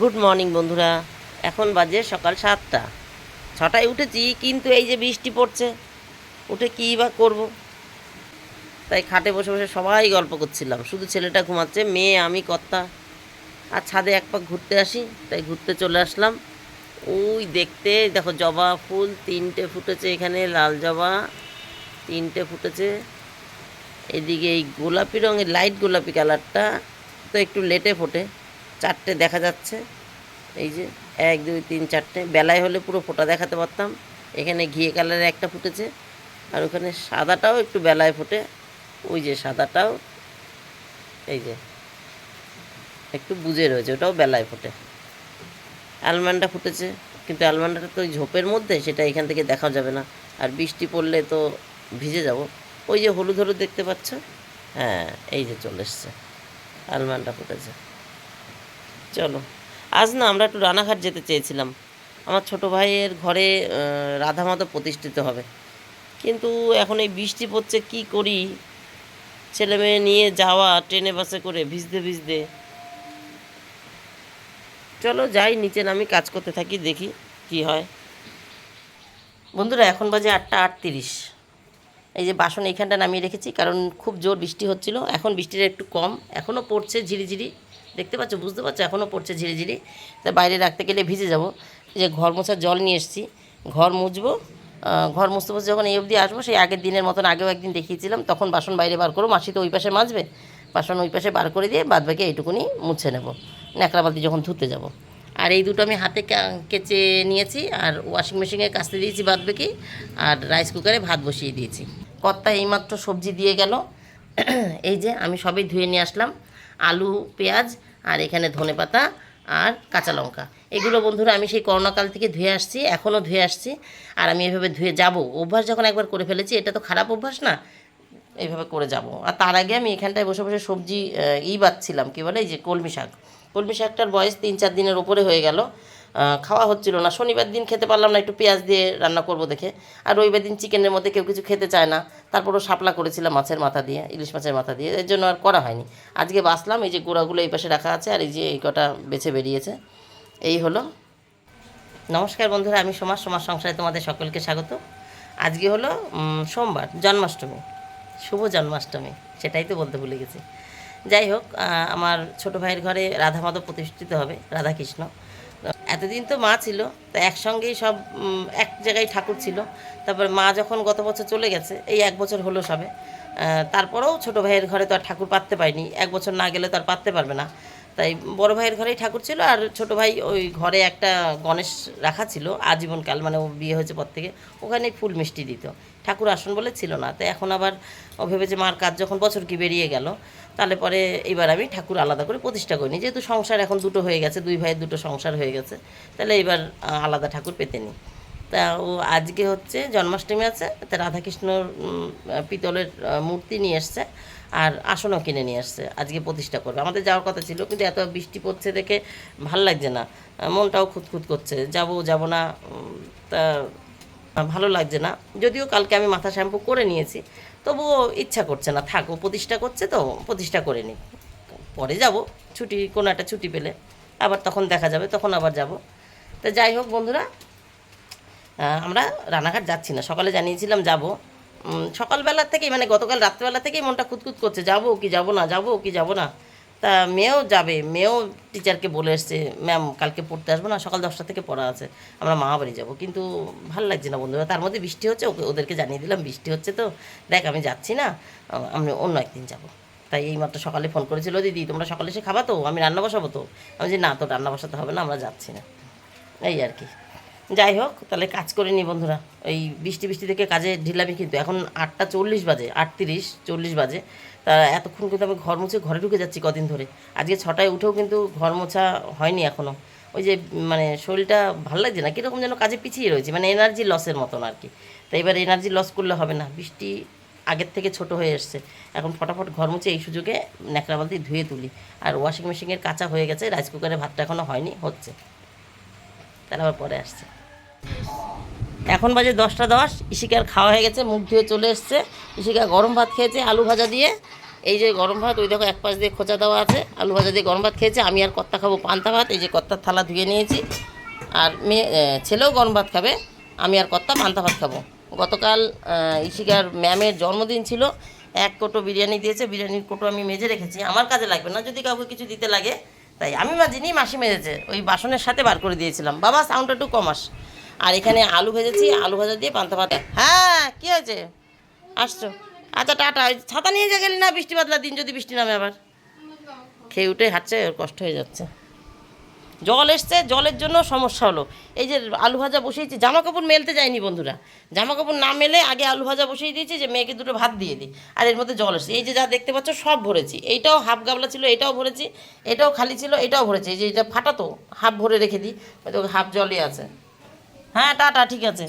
Good morning বন্ধুরা। এখন বাজে সকাল সাতটা। ছটায় উঠেছি, কিন্তু এই যে বৃষ্টি পড়ছে, উঠে কী বা করব? তাই খাটে বসে বসে সবাই গল্প করছিলাম। শুধু ছেলেটা ঘুমাচ্ছে, মেয়ে, আমি, কর্তা। আর ছাদে এক পাক ঘুরতে আসি, তাই ঘুরতে চলে আসলাম। ওই দেখতে, দেখো, জবা ফুল তিনটে ফুটেছে এখানে, লাল জবা তিনটে ফুটেছে। এদিকে এই গোলাপি রঙের লাইট গোলাপি কালারটা তো একটু লেটে ফোটে। চারটে দেখা যাচ্ছে। এই যে এক, দুই, তিন, চারটে। বেলায় হলে পুরো ফোটা দেখাতে পারতাম। এখানে ঘিয়ে কালারের একটা ফুটেছে। আর ওখানে সাদাটাও একটু বেলায় ফোটে। ওই যে সাদাটাও। এই যে একটু বুঝে রয়েছে, ওটাও বেলায় ফোটে। আলমান্ডা ফুটেছে। কিন্তু আলমান্ডাটা তো ওই ঝোপের মধ্যে, সেটা এখান থেকে দেখা যাবে না। আর বৃষ্টি পড়লে তো ভিজে যাব। ওই যে হলুদ হলুদ দেখতে পাচ্ছ? হ্যাঁ এই যে চলে এসছে। আলমান্ডা ফুটেছে। চলো। আজ না আমরা একটু রানাঘাট যেতে চেয়েছিলাম। আমার ছোট ভাইয়ের ঘরে রাধা প্রতিষ্ঠিত হবে। কিন্তু এখন এই বৃষ্টি পড়ছে, কি করি? ছেলে মেয়ে নিয়ে যাওয়া, ট্রেনে বাসে করে ভিজতে ভিজতে। চলো যাই, নিচে নামি কাজ করতে থাকি, দেখি কি হয়। বন্ধুরা, এখন বাজে আটটা আটতিরিশ। এই যে বাসন এইখানটা নামিয়ে রেখেছি, কারণ খুব জোর বৃষ্টি হচ্ছিল। এখন বৃষ্টিটা একটু কম। এখনও পড়ছে ঝিরিঝিরি। দেখতে পাচ্ছ, বুঝতে পারছ, এখনও পড়ছে ঝিরিঝিরি তা বাইরে রাখতে গেলে ভিজে যাব। যে ঘর মোছার জল নিয়ে এসেছি। ঘর মুছবো ঘর মুছতে মুছতে যখন এই অবধি আসব, সেই আগের দিনের মতন আগেও একদিন দেখিয়েছিলাম, তখন বাসন বাইরে বার করো, মাসি তো ওই পাশে মাজবে। বাসন ওই পাশে বার করে দিয়ে বাদ বাকি এইটুকুনি মুছে নেব। ন্যাকড়া বালতি যখন ধুতে যাব। আর এই দুটো আমি হাতে কেচে নিয়েছি, আর ওয়াশিং মেশিনে কাচতে দিয়েছি বাদ বাকি আর রাইস কুকারে ভাত বসিয়ে দিয়েছি। কর্তা এইমাত্র সবজি দিয়ে গেল। এই যে আমি সবই ধুয়ে নিয়ে আসলাম। আলু, পেঁয়াজ আর এখানে ধনে পাতা আর কাঁচা লঙ্কা। এগুলো বন্ধুরা আমি সেই করোনাকাল থেকে ধুয়ে আসছি, এখনও ধুয়ে আসছি। আর আমি এভাবে ধুয়ে যাব। অভ্যাস যখন একবার করে ফেলেছি, এটা তো খারাপ অভ্যাস না এইভাবে করে যাব। আর তার আগে আমি এখানটায় বসে বসে সবজি ই বাচ্ছিলাম কী বলে? এই যে কলমি শাক। কলমি শাকটার বয়স তিন চার দিনের ওপরে হয়ে গেল। খাওয়া হচ্ছিল না। শনিবার দিন খেতে পারলাম না, একটু পেঁয়াজ দিয়ে রান্না করব দেখে। আর রবিবার দিন চিকেনের মধ্যে কেউ কিছু খেতে চায় না। তারপরও শাপলা করেছিলাম মাছের মাথা দিয়ে, ইলিশ মাছের মাথা দিয়ে। এর জন্য আর করা হয়নি। আজকে বাসলাম, এই যে গোড়াগুলো এই পাশে রাখা আছে, আর এই যে এই কটা বেছে বেরিয়েছে। এই হলো। নমস্কার বন্ধুরা, আমি সমাজ সমাজ সংসারে তোমাদের সকলকে স্বাগত। আজকে হলো সোমবার, জন্মাষ্টমী। শুভ জন্মাষ্টমী, সেটাই তো বলতে ভুলে গেছি। যাই হোক আমার ছোট ভাইয়ের ঘরে রাধা মাধব প্রতিষ্ঠিত হবে রাধাকৃষ্ণ এতদিন তো মা ছিল, তা একসঙ্গেই সব এক জায়গায় ঠাকুর ছিল। তারপর মা যখন গত বছর চলে গেছে, এই এক বছর হলো সবে তারপরেও ছোট ভাইয়ের ঘরে তো আর ঠাকুর পাততে পারিনি, এক বছর না গেলে তো আর পাততে পারবে না। তাই বড় ভাইয়ের ঘরেই ঠাকুর ছিল, আর ছোট ভাই ওই ঘরে একটা গণেশ রাখা ছিল আজীবনকাল মানে ও বিয়ে হয়েছে পর থেকে, ওখানে ফুল মিষ্টি দিত। ঠাকুর আসন বলে ছিল না, তো এখন আবার ও ভেবেছে মার কাজ যখন বছর কি বেরিয়ে গেল তাহলে পরে এবার আমি ঠাকুর আলাদা করে প্রতিষ্ঠা করিনি। যেহেতু সংসার এখন দুটো হয়ে গেছে, দুই ভাইয়ের দুটো সংসার হয়ে গেছে, তাহলে এবার আলাদা ঠাকুর পেতে নিই। তা ও আজকে হচ্ছে জন্মাষ্টমী আছে, তা রাধাকৃষ্ণর পিতলের মূর্তি নিয়ে এসছে আর আসনও কিনে নিয়ে আসছে আজকে প্রতিষ্ঠা করবে। আমাদের যাওয়ার কথা ছিল, কিন্তু এত বৃষ্টি পড়ছে দেখে ভালো লাগছে না মনটাও খুঁতখুত করছে, যাব যাব না তা, ভালো লাগছে না। যদিও কালকে আমি মাথা শ্যাম্পু করে নিয়েছি তবুও ইচ্ছা করছে না, থাকো প্রতিষ্ঠা করছে তো, প্রতিষ্ঠা করে নিই পরে যাব, ছুটি, কোনো একটা ছুটি পেলে। আবার তখন দেখা যাবে, তখন আবার যাব। তো যাই হোক বন্ধুরা আমরা রানাঘাট যাচ্ছি না। সকালে জানিয়েছিলাম যাব। সকালবেলা থেকেই মানে গতকাল রাত্রেবেলা থেকেই মনটা কুতকুত করছে, যাব কি, যাব না, যাব কি, যাব না। তা মেয়েও যাবে, মেয়েও টিচারকে বলে এসছে ম্যাম কালকে পড়তে আসব না, সকাল দশটা থেকে পড়া আছে, আমরা মা বাড়ি যাব। কিন্তু ভালো লাগছে না বন্ধুরা, তার মধ্যে বৃষ্টি হচ্ছে, ওকে, ওদেরকে জানিয়ে দিলাম, বৃষ্টি হচ্ছে তো, দেখ, আমি যাচ্ছি না, আমি অন্য একদিন যাব। তাই এইমাত্র সকালে ফোন করেছিল, দিদি, তোমরা সকালে এসে খাবা তো, আমি রান্না বসাবো তো? আমি যে না তো রান্না বসাতে হবে না, আমরা যাচ্ছি না। এই আর কি। যাই হোক, তাহলে কাজ করে নি বন্ধুরা, এই বৃষ্টি বৃষ্টি থেকে কাজে ঢিলামি কিন্তু, এখন আটটা চল্লিশ বাজে, আটত্রিশ, চল্লিশ বাজে। তা এতক্ষণ কিন্তু আমি ঘর মুছে ঘরে ঢুকে যাচ্ছি কদিন ধরে। আজকে ছটায় উঠেও কিন্তু ঘর মোছা হয়নি এখনও ওই যে মানে শরীরটা ভালো লাগছে না? কীরকম যেন কাজে পিছিয়ে রয়েছে মানে এনার্জি লসের মতন আর কি। তাই এবার এনার্জি লস করলে হবে না। বৃষ্টি আগের থেকে ছোট হয়ে এসছে। এখন ফটাফট ঘর মুছে এই সুযোগে ন্যাকড়া বালতি ধুয়ে তুলি। আর ওয়াশিং মেশিনের কাঁচা হয়ে গেছে রাইস কুকারে ভাতটা এখনও হয়নি, হচ্ছে। তাহলে আবার পরে আসছে। এখন বাজে দশটা দশ, ইশিকার খাওয়া হয়ে গেছে, মুখ ধুয়ে চলে এসছে। ইশিকা গরম ভাত খেয়েছে, আলু ভাজা দিয়ে। এই যে গরম ভাত, ওই দেখো এক পাশ দিয়ে খোঁচা দেওয়া আছে, আলু ভাজা দিয়ে গরম ভাত খেয়েছে। আমি আর কর্তা খাব পান্তা ভাত, এই যে কর্তার থালা ধুয়ে নিয়েছি। আর মেয়ে ছেলেও গরম ভাত খাবে, আমি আর কর্তা পান্তা ভাত খাব। গতকাল ইশিকার ম্যামের জন্মদিন ছিল, এক কোটো বিরিয়ানি দিয়েছে, বিরিয়ানির কোটো আমি মেজে রেখেছি। আমার কাজে লাগবে না, যদি কাউকে কিছু দিতে লাগে, তাই আমি মাজিনি মাসি মেজেছে। ওই বাসনের সাথে বার করে দিয়েছিলাম। বাবা সাউন্ডটা একটু কমাস আর এখানে আলু ভেজেছি আলু ভাজা দিয়ে পান্তা ভাত। হ্যাঁ কী হয়েছে? আসছো। আচ্ছা টাটা। ওই ছাতা নিয়ে যা গেলি না বৃষ্টি বাদলা দিন যদি বৃষ্টি নামে আবার। খেয়ে উঠে হাঁটছে কষ্ট হয়ে যাচ্ছে। জল এসছে জলের জন্য সমস্যা হলো। এই যে আলু ভাজা বসিয়েছি জামা কাপড় মেলতে যায়নি বন্ধুরা। জামা কাপড় না মেলে আগে আলু ভাজা বসিয়ে দিয়েছি যে মেয়েকে দুটো ভাত দিয়ে দিই। আর এর মধ্যে জল এসছে। এই যে যা দেখতে পাচ্ছ সব ভরেছি। এইটাও হাফ গাবলা ছিল এটাও ভরেছি এটাও খালি ছিল এটাও ভরেছি। এই যে এটা ফাটাতো হাফ ভরে রেখে দিই। হাফ জলই আছে। হ্যাঁ টাটা, ঠিক আছে।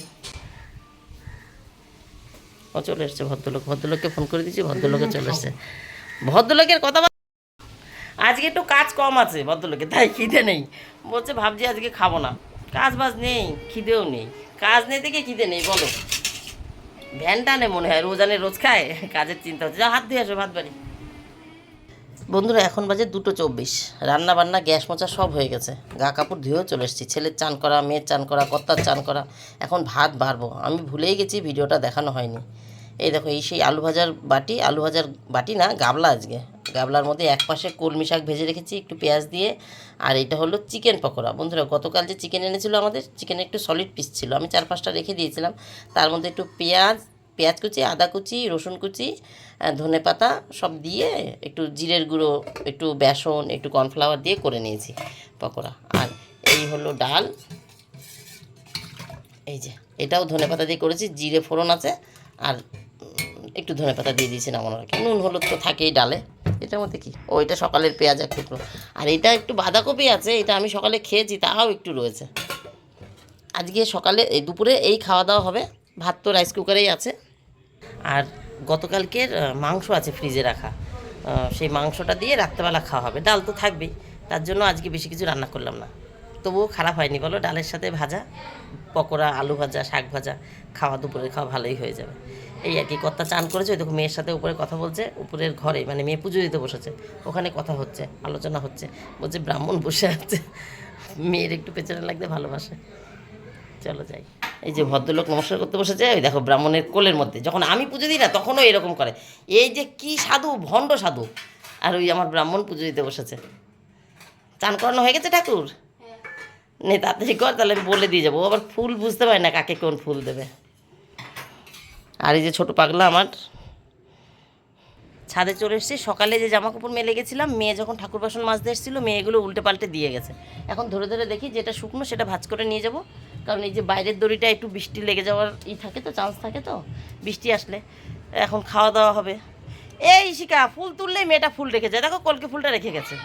ও চলে এসছে, ভদ্রলোক। ভদ্রলোককে ফোন করে দিয়েছি ভদ্রলোকে চলে এসছে। ভদ্রলোকের কথা আজকে একটু কাজ কম আছে ভদ্রলোকে তাই খিদে নেই। বলছে, ভাবছি আজকে খাব না। কাজ বাজ নেই, খিদেও নেই। কাজ নেই থেকে খিদে নেই, বলো। ভ্যান টানে মনে হয় রোজানে রোজ খায়। কাজের চিন্তা হচ্ছে। হাত দিয়ে আসো, ভাত বাড়ি। বন্ধুরা, এখন বাজে দুটো চব্বিশ। রান্না বান্না গ্যাস মোচা সব হয়ে গেছে। গা কাপড় ধুয়েও চলে এসেছি। ছেলের চান করা, মেয়ের চান করা, কর্তার চান করা। এখন ভাত বাড়বো। আমি ভুলেই গেছি, ভিডিওটা দেখানো হয়নি। এই দেখো, এই সেই আলু ভাজার বাটি, আলু ভাজার বাটি না, গাবলা আজকে। গাবলার মধ্যে এক পাশে কলমি শাক ভেজে রেখেছি, একটু পেঁয়াজ দিয়ে। আর এটা হলো চিকেন পকোড়া। বন্ধুরা, গতকাল যে চিকেন এনেছিল আমাদের চিকেনের একটু সলিড পিস ছিল। আমি চার পাঁচটা রেখে দিয়েছিলাম। তার মধ্যে একটু পেঁয়াজ পেঁয়াজ কুচি, আদা কুচি, রসুন কুচি ধনে পাতা সব দিয়ে একটু জিরের গুঁড়ো, একটু বেসন, একটু কর্নফ্লাওয়ার দিয়ে করে নিয়েছি পকোড়া। আর এই হলো ডাল। এই যে, এটাও ধনে পাতা দিয়ে করেছি, জিরে ফোড়ন আছে, আর একটু ধনে পাতা দিয়ে দিয়েছি নামানোর আগে। নুন হলুদ তো থাকেই ডালে। এটার মধ্যে কি? ও, এটা সকালের পেঁয়াজ এক টুকরো। আর এটা একটু বাঁধাকপি আছে, এটা আমি সকালে খেয়েছি, তাও একটু রয়েছে। আজকে সকালে দুপুরে এই খাওয়া দাওয়া হবে। ভাত তো রাইস কুকারেই আছে। আর গতকালকের মাংস আছে ফ্রিজে রাখা। সেই মাংসটা দিয়ে রাত্রেবেলা খাওয়া হবে। ডাল তো থাকবেই। তার জন্য আজকে বেশি কিছু রান্না করলাম না। তবুও খারাপ হয়নি। বলো, ডালের সাথে ভাজা, পকোড়া, আলু ভাজা, শাক ভাজা, খাওয়া দুপুরে খাওয়া ভালোই হয়ে যাবে। এই আর কি, কর্তা চান করেছে। ওই দেখো মেয়ের সাথে উপরে কথা বলছে। উপরের ঘরে মানে মেয়ে পুজো দিতে বসেছে। ওখানে কথা হচ্ছে, আলোচনা হচ্ছে। বলছে, ব্রাহ্মণ বসে আছে। মেয়ের একটু পেছনে লাগতে ভালোবাসে। চলো যাই। এই যে ভদ্রলোক নমস্কার করতে বসেছে ওই দেখো ব্রাহ্মণের কোলের মধ্যে। যখন আমি পুজো দিই না তখনও এরকম করে। এই যে কি সাধু ভণ্ড সাধু। আর ওই আমার ব্রাহ্মণ পুজো দিতে বসেছে। চান করানো হয়ে গেছে ঠাকুর? নে তাড়াতাড়ি কর তাহলে আমি বলে দিয়ে যাব। আবার ফুল বুঝতে পারি না কাকে কোন ফুল দেবে। আর এই যে ছোটো পাগলা আমার। ছাদে চলে এসেছি। সকালে যে জামা কাপড় মেলে গেছিলাম মেয়ে যখন ঠাকুর বাসন মাজতে এসেছিল মেয়েগুলো উল্টে পাল্টে দিয়ে গেছে। এখন ধরে ধরে দেখি যেটা শুকনো সেটা ভাজ করে নিয়ে যাব। কারণ এই যে বাইরের দড়িটা একটু বৃষ্টি লেগে যাওয়ার ই থাকে তো চান্স থাকে তো, বৃষ্টি আসলে। এখন খাওয়া দাওয়া হবে। এই শিকা, ফুল তুললেই মেয়েটা ফুল রেখে যায়। দেখো কলকে ফুলটা রেখে গেছে।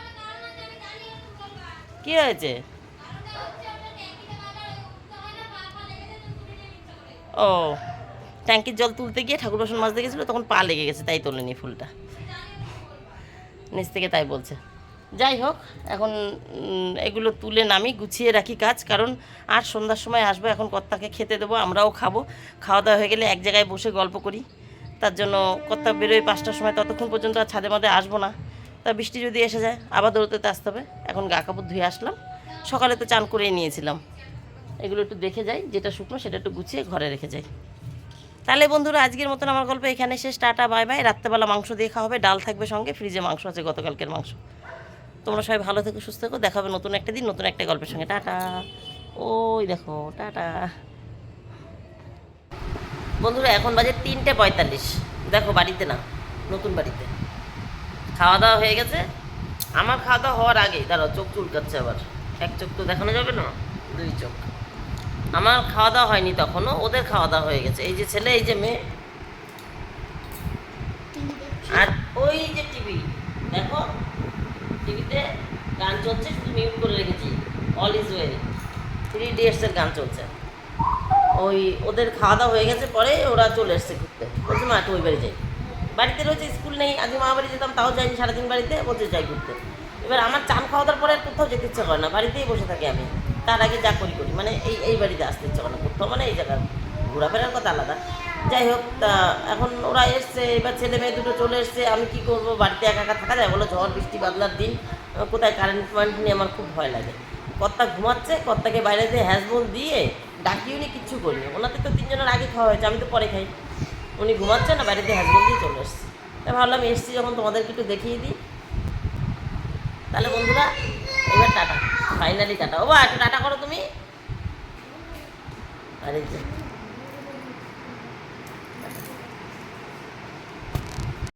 কি হয়েছে? ও, ট্যাঙ্কির জল তুলতে গিয়ে ঠাকুর বাসন মাজতে গেছিল, তখন পা লেগে গেছে, তাই তোলেনি ফুলটা। নিচ থেকে তাই বলছে। যাই হোক, এখন এগুলো তুলে নামি, গুছিয়ে রাখি কাজ, কারণ আর সন্ধ্যার সময় আসব, এখন কর্তাকে খেতে দেবো, আমরাও খাব। খাওয়া দাওয়া হয়ে গেলে এক জায়গায় বসে গল্প করি। তার জন্য কর্তা বেরোয় পাঁচটার সময়, ততক্ষণ পর্যন্ত আর ছাদে মাদে আসব না। তা বৃষ্টি যদি এসে যায়, আবার দৌড়তে আসতে হবে। এখন গা কাপড় ধুয়ে আসলাম। সকালে তো চান করেই নিয়েছিলাম। এগুলো একটু দেখে যাই, যেটা শুকনো সেটা একটু গুছিয়ে ঘরে রেখে যাই। তাহলে বন্ধুরা, আজকের মতন আমার গল্প এখানে শেষ। Tata, bye bye. রাত্রেবেলা মাংস দিয়ে খাওয়া হবে, ডাল থাকবে সঙ্গে, ফ্রিজে মাংস আছে গতকালকের মাংস। তোমরা সবাই ভালো থেকো, সুস্থ থেকো। দেখা হবে নতুন একটা দিন, নতুন একটা গল্পের সঙ্গে। টাটা। ওই দেখো, টাটা। বন্ধুরা, এখন বাজে তিনটে পঁয়তাল্লিশ। দেখো, বাড়িতে না, নতুন বাড়িতে। খাওয়া দাওয়া হয়ে গেছে। আমার খাওয়া দাওয়া হওয়ার আগেই, দাঁড়াও, চোখ চুলকাচ্ছে আবার। এক চোখ তো দেখানো যাবে না? দুই চোখ। আমার খাওয়া দাওয়া হয়নি তখনও, ওদের খাওয়া দাওয়া হয়ে গেছে। এই যে ছেলে, এই যে মেয়ে। আর ওই যে টিভি। চলছে, শুধু মিউট করে রেখেছি। অল ইজ ওয়েল থ্রি এর গান চলছে। ওই ওদের খাওয়া দাওয়া হয়ে গেছে, পরে ওরা চলে এসছে ঘুরতে। বলছে, মা, একটু ওই বাড়ি যাই। বাড়িতে রয়েছে, স্কুল নেই আজকে মা বাড়ি যেতাম, তাও যাইনি সারাদিন বাড়িতে, বলছে, যাই ঘুরতে। এবার আমার চান খাওয়া দাওয়ার পরে আর কোথাও যেতে ইচ্ছে করে না, বাড়িতেই বসে থাকি আমি। তার আগে যা করি করি। মানে এই এই বাড়িতে আসতে ইচ্ছে করে না, কোথাও মানে এই জায়গার ঘোরাফেরার কথা আলাদা। যাই হোক, তা এখন ওরা এসছে, এবার ছেলে মেয়ে দুটো চলে এসছে, আমি কি করব? বাড়িতে একা একা থাকা যায় বলো? ঝড়, বৃষ্টি, বাদলার দিন। কোথায় কারেন্ট ফারেন্ট নিয়ে আমার খুব ভয় লাগে। কর্তা ঘুমাচ্ছে, কর্তাকে বাইরে দিয়ে হ্যাজবল দিয়ে ডাকিও নি, কিচ্ছু করিনি ওনাদের তো তিনজনের আগে খাওয়া হয়েছে, আমি তো পরে খাই। উনি ঘুমাচ্ছে না, বাইরে দিয়ে হ্যাজবল দিয়ে চলে এসছে তাই ভাবলাম এসছি যখন তোমাদেরকে একটু দেখিয়ে দিই। তাহলে বন্ধুরা, এবার টাটা। Finally tata. ও বা একটু টাটা করো তুমি। আরে